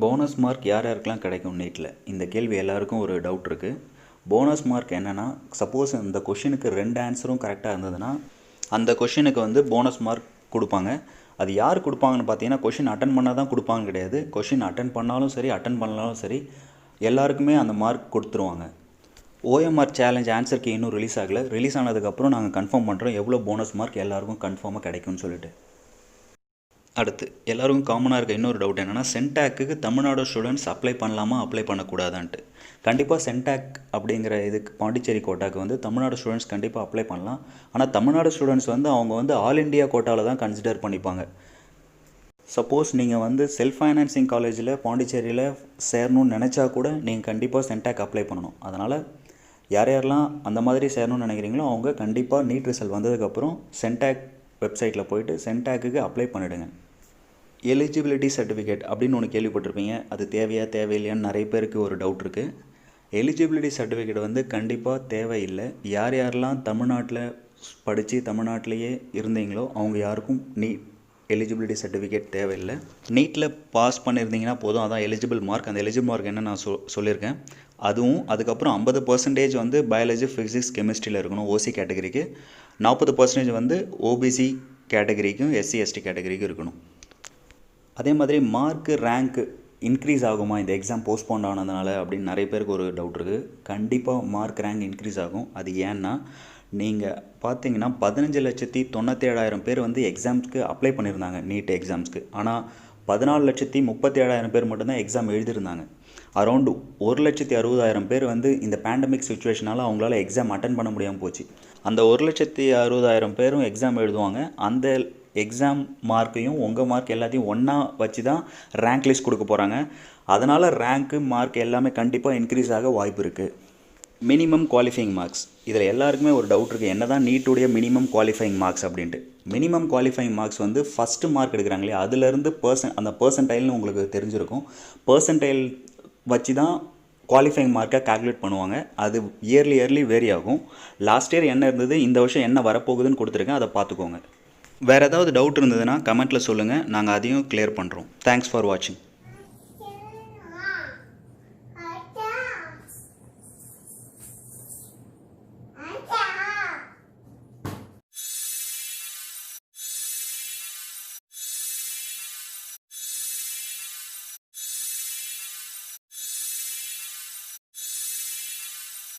Bonus mark யார் யாருக்கெலாம் கிடைக்கும் நீட்டில் இந்த கேள்வி எல்லாருக்கும் ஒரு டவுட் இருக்குது போனஸ் மார்க் என்னென்னா சப்போஸ் இந்த கொஷினுக்கு ரெண்டு ஆன்சரும் கரெக்டாக இருந்ததுன்னா அந்த கொஷினுக்கு வந்து போனஸ் மார்க் கொடுப்பாங்க. அது யார் கொடுப்பாங்கன்னு பார்த்தீங்கன்னா கொஷின் அட்டன் பண்ணால் தான் கொடுப்பாங்க கிடையாது. கொஷின் அட்டன் பண்ணாலும் சரி அட்டன் பண்ணாலும் சரி எல்லாருக்குமே அந்த மார்க் கொடுத்துருவாங்க. ஓஎம்ஆர் சேலஞ்ச் ஆன்சருக்கு இன்னும் ரிலீஸ் ஆகலை. ரிலீஸ் ஆனதுக்கப்புறம் நாங்கள் கன்ஃபார்ம் பண்ணுறோம் எவ்வளோ போனஸ் மார்க் எல்லாருக்கும் கன்ஃபார்மாக கிடைக்கும்னு சொல்லிட்டு. அடுத்து எல்லாருக்கும் காமனாக இருக்க இன்னொரு டவுட் என்னென்னா சென்டாக்கு தமிழ்நாடு ஸ்டூடெண்ட்ஸ் அப்ளை பண்ணலாமா அப்ளை பண்ணக்கூடாதான்ட்டு. கண்டிப்பாக சென்டாக் அப்படிங்கிற இதுக்கு பாண்டிச்சேரி கோட்டாக்கு வந்து தமிழ்நாடு ஸ்டூடெண்ட்ஸ் கண்டிப்பாக அப்ளை பண்ணலாம். ஆனால் தமிழ்நாடு ஸ்டூடெண்ட்ஸ் வந்து அவங்க வந்து ஆல் இண்டியா கோட்டாவில் தான் கன்சிடர் பண்ணிப்பாங்க. சப்போஸ் நீங்கள் வந்து செல்ஃப் ஃபைனான்சிங் காலேஜில் பாண்டிச்சேரியில் சேரணும்னு நினச்சா கூட நீங்கள் கண்டிப்பாக சென்டாக் அப்ளை பண்ணணும். அதனால் யார் யாரெல்லாம் அந்த மாதிரி சேரணும்னு நினைக்கிறீங்களோ அவங்க கண்டிப்பாக நீட் ரிசல்ட் வந்ததுக்கப்புறம் சென்டாக் வெப்சைட்டில் போயிட்டு சென்டாக்குக்கு அப்ளை பண்ணிவிடுங்க எலிஜிபிலிட்டி சர்டிஃபிகேட் அப்படின்னு ஒன்று கேள்விப்பட்டிருப்பீங்க. அது தேவையா தேவையில்லையான்னு நிறைய பேருக்கு ஒரு டவுட் இருக்குது எலிஜிபிலிட்டி சர்டிஃபிகேட் வந்து கண்டிப்பாக தேவையில்லை. யார் யாரெல்லாம் தமிழ்நாட்டில் படித்து தமிழ்நாட்டிலேயே இருந்தீங்களோ அவங்க யாருக்கும் நீட் எலிஜிபிலிட்டி சர்டிஃபிகேட் தேவையில்லை. நீட்டில் பாஸ் பண்ணியிருந்தீங்கன்னா போதும். அதான் எலிஜிபிள் மார்க் அந்த எலிஜிபிள் மார்க் என்ன நான் சொ சொல்லியிருக்கேன். அதுவும் அதுக்கப்புறம் ஐம்பது பர்சன்டேஜ் வந்து பயாலஜி ஃபிசிக்ஸ் கெமிஸ்ட்ரியில் இருக்கணும். ஓசி கேட்டகரிக்கு நாற்பது பர்சன்டேஜ் வந்து ஓபிசி கேட்டகரிக்கும் எஸ்சி எஸ்டி கேட்டகரிக்கும் இருக்கணும். அதே மாதிரி மார்க்கு ரேங்க்கு இன்க்ரீஸ் ஆகுமா? இந்த எக்ஸாம் போஸ்ட்போன் ஆனதுனால அப்படின்னு நிறைய பேருக்கு ஒரு டவுட் இருக்குது கண்டிப்பாக மார்க் ரேங்க் இன்க்ரீஸ் ஆகும். அது ஏன்னா நீங்கள் பார்த்தீங்கன்னா பதினஞ்சு லட்சத்தி தொண்ணூற்றி ஏழாயிரம் பேர் வந்து எக்ஸாம்ஸ்க்கு அப்ளை பண்ணியிருந்தாங்க நீட் எக்ஸாம்ஸ்க்கு ஆனால் பதினாலு லட்சத்தி முப்பத்தி ஏழாயிரம் பேர் மட்டும்தான் எக்ஸாம் எழுதியிருந்தாங்க. அரௌண்டு ஒரு லட்சத்தி அறுபதாயிரம் பேர் வந்து இந்த பேண்டமிக் சுச்சுவேஷனால் அவங்களால எக்ஸாம் அட்டன் பண்ண முடியாமல் போச்சு. அந்த ஒரு லட்சத்தி அறுபதாயிரம் பேரும் எக்ஸாம் எழுதுவாங்க. அந்த எக்ஸாம் மார்க்கையும் உங்கள் மார்க் எல்லாத்தையும் ஒன்றா வச்சு தான் ரேங்க் லிஸ்ட் கொடுக்க போகிறாங்க அதனால் ரேங்க்கு மார்க் எல்லாமே கண்டிப்பாக இன்க்ரீஸ் ஆக வாய்ப்பு இருக்குது மினிமம் குவாலிஃபைங் மார்க்ஸ் இதில் எல்லாருக்குமே ஒரு டவுட் இருக்குது என்ன தான் நீட்டுடைய மினிமம் குவாலிஃபைங் மார்க்ஸ் அப்படின்ட்டு. மினிமம் குவாலிஃபைங் மார்க்ஸ் வந்து ஃபஸ்ட்டு மார்க் எடுக்கிறாங்களே அதுலேருந்து பர்சன் அந்த பர்சன்டைல்னு உங்களுக்கு தெரிஞ்சிருக்கும். பர்சன்டைல் வச்சு தான் குவாலிஃபைங் மார்க்கை கால்குலேட் பண்ணுவாங்க. அது இயர்லி இயர்லி வேரி ஆகும். லாஸ்ட் இயர் என்ன இருந்தது? இந்த வருஷம் என்ன வரப்போகுதுன்னு கொடுத்துருக்கேன். அதை பார்த்துக்கோங்க. வேறு ஏதாவது டவுட் இருந்ததுன்னா கமெண்ட்டில் சொல்லுங்கள் நாங்கள் அதையும் கிளியர் பண்ணுறோம் தேங்க்ஸ் ஃபார் வாட்சிங்